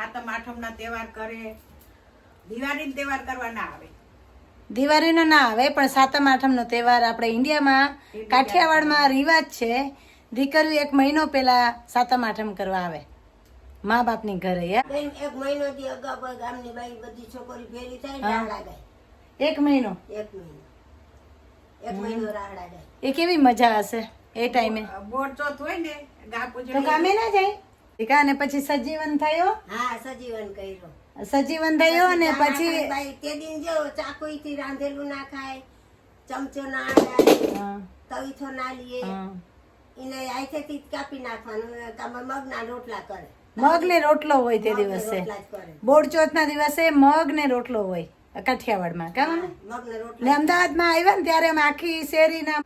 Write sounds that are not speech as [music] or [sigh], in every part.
સાતમ આઠમના તહેવાર કરે. દિવાળી તહેવાર કરવા ના આવે. દિવાળીનો ના આવે પણ સાતમ આઠમનો તહેવાર આપણે ઇન્ડિયામાં કાઠિયાવાડમાં રિવાજ છે. દીકરી એક મહિનો પહેલા સાતમ આઠમ કરવા આવે. મા બાપની ઘરે બેન એક મહિનો થી અગાઉ ગામની બાઈ બધી છોકરી ફેરી થાય ને રાહડા ગાય. એક મહિનો? એક મહિનો. એક મહિનો રાહડા ગાય. એ કેવી મજા હશે એ ટાઈમે? બોર ચોથ હોય ને ગા તો ગામે ના જાય. ઠીક અને પછી સજીવન થયો? હા સજીવન કર્યો. સજીવન થયો અને પછી તે દિન જો ચાકુઈ થી રાંધેલું ના ખાય ચમચો ના ખાય તવીથો ના લીએ. એને આઈથેથી કાપી નાખવાનું તમે મગના રોટલા કરે. મગ ને રોટલો હોય તે દિવસે. બોડચોથ ના દિવસે મગ ને રોટલો હોય કાઠિયાવાડમાં કામ ને અમદાવાદમાં આવ્યા ને ત્યારે અમે આખી શેરીના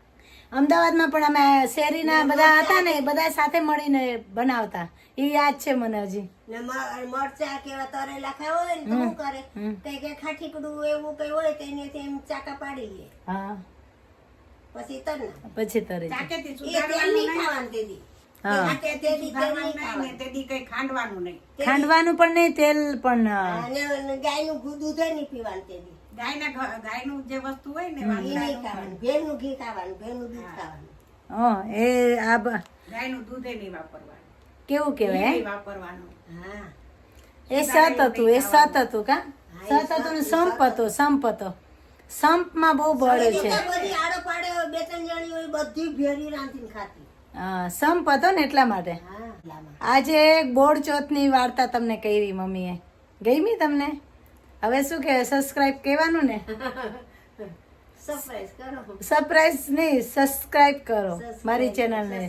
અમદાવાદમાં પણ અમે શેરીના બધા હતા ને બધા સાથે મળીને બનાવતા. એ યાદ છે મને હજી. ને મરચા કેવા તરેલા ખાવ હોય ને તો શું કરે? કઈ કઈ ખાટીકડું એવું કઈ હોય તો એને એમ ચાકા પાડી લે. હા. પછી તરના પછી તરે ચાકેથી સુધારવાનું નહીં ખાવાનું તેદી ખાંડવાનું પણ નહીં તેલ પણ ગાયનું ઘી દૂધ નહીં પીવાનું તે ગાયના ગાયનું જે વસ્તુ હોય ને ઘી નહીં ખાવાનું. ભેળનું ઘી ખાવાનું ભેળનું દૂધ ખાવાનું. હં, એ આ બ- ગાયનું દૂધે નહીં વાપરવાનું. કેવું કેવાય વાપરવાનું. હા. એ સત હતું એ સત હતું કા? સત હતું સંપ હતો સંપ હતો. સંપમાં બહુ બળે છે. બધી આડો પાડે બે ત્રણ જણી હોય બધી ભેરી રાંધીને ખાતી. સંપ હતો ને એટલા માટે. આજે બોડ ચોથની વાર્તા તમને કહી મમ્મીએ. ગઈમી તમને? હવે શું કે સબસ્ક્રાઇબ કહેવાનું ને? સરપ્રાઈઝ કરો. સરપ્રાઈઝ નહીં સબસ્ક્રાઇબ કરો મારી ચેનલને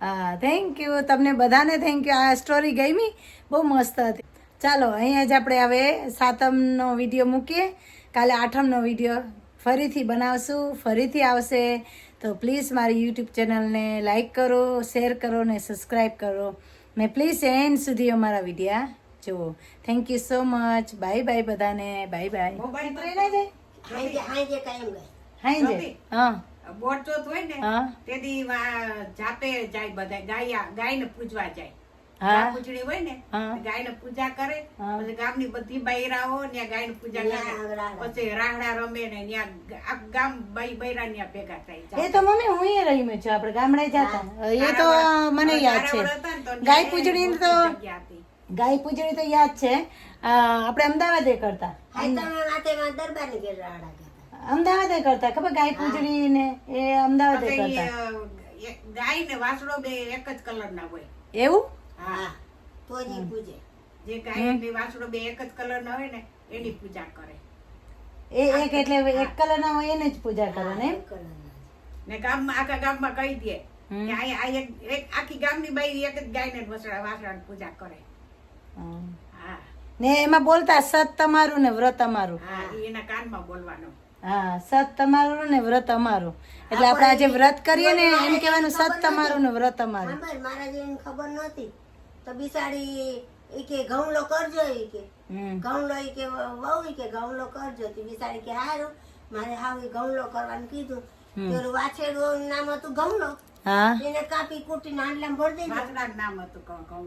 હા થેન્ક યુ તમને બધાને થેન્ક યુ આ સ્ટોરી ગઈમી બહુ મસ્ત હતી. ચાલો અહીંયા જ આપણે હવે સાતમનો વીડિયો મૂકીએ. કાલે આઠમનો વીડિયો ફરીથી બનાવશું ફરીથી આવશે. તો પ્લીઝ મારી યુટ્યુબ ચેનલને લાઇક કરો શેર કરો ને સબસ્ક્રાઈબ કરો. ને પ્લીઝ એન્ડ સુધી અમારા વિડીયા જુઓ. Thank you so much bye bye બધાને. બાય બાય મોબાઈલ જાય? હાંજે હાંજે કાયમ હાઈ જોતી. હા. બોર ચોથ હોય ને તેથી જાતે જાય બધા ગાય ગાયને પૂજવા જાય. પૂજણી હોય ને ગાય ગાયને પૂજા કરે. પછી ગામની બધી બૈરાઓ ત્યાં ગાયની પૂજા કરે. પછી રાહડા રમે ને ત્યાં ગામ બાઈ બૈરા ત્યાં ભેગા થાય એ તો મમ્મી હું એ રહી છું આપણે ગામડે જતા. એ તો મને યાદ છે. ગાય પૂજણી તો ગાય પૂજણી તો યાદ છે. આપણે અમદાવાદે કરતા. ગયા અમદાવાદે કરતા ખબર ગાય પૂજણી ને એ અમદાવાદે કરતા. ગાય ને વાસડો બે એક જ કલર ના હોય. એવું? હા તો જ પૂજે. જે ગાય ને વાસડો બે એક જ કલર ના હોય ને એની પૂજા કરે. એ એક એટલે એક કલર ના હોય એને જ પૂજા કરે ને. ને ગામમાં આખા ગામમાં કહી દે કે આ આ એક એક આખી ગામની બાઈ એક જ ગાયને વસડા વાસડાની પૂજા કરે. હમ. હા. ને એમાં બોલતા સત તમારું ને વ્રત અમારું. હા એના કાનમાં બોલવાનું. હા સત તમારું ને વ્રત અમારું. એટલે આપણે આજે વ્રત કરીએ ને એમ કહેવાનું સત તમારું ને વ્રત અમારું. મારા જેને ખબર નહોતી. તો બિસાડી ઈ કે ઘઉંલો કરજો ઈ કે. ઘઉંલો ઈ કે વહુ ઈ કે ઘઉંલો કરજો. તો બિસાડી કે હારું મારે હાવ ઈ ઘઉંલો કરવાનું કીધું. પેલું વાછેડું નામ હતું ઘઉંલો હા. એને કાપી કૂટી નાંડલામાં ભરી દે નામ હતું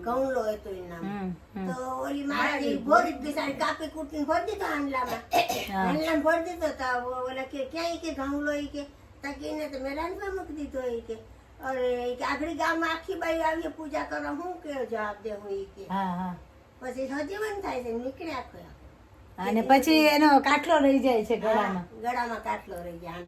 ઘઉંલો હતું એ નામ. તો ઓલી મારી ભોરી બિસાડી કાપી કૂટીને ભરી દીધો આંડલામાં. [coughs] હાંડલામાં ભરી દીધો તો ઓલા કે ક્યાંય કે ઘઉંલો ઈ કે? તકીને એને તો મેં રાંધવા મૂકી દીધો ઈ કે. અરે આગળી ગામ આખી બાઈ આવીએ પૂજા કરો હું કેવો જવાબ દે હું ઈ કે? હા હા. પછી સજીવન થાય છે નીકળ્યા આખો. અને પછી એનો કાટલો રહી જાય છે ગળામાં. ગળામાં કાટલો રહી જાય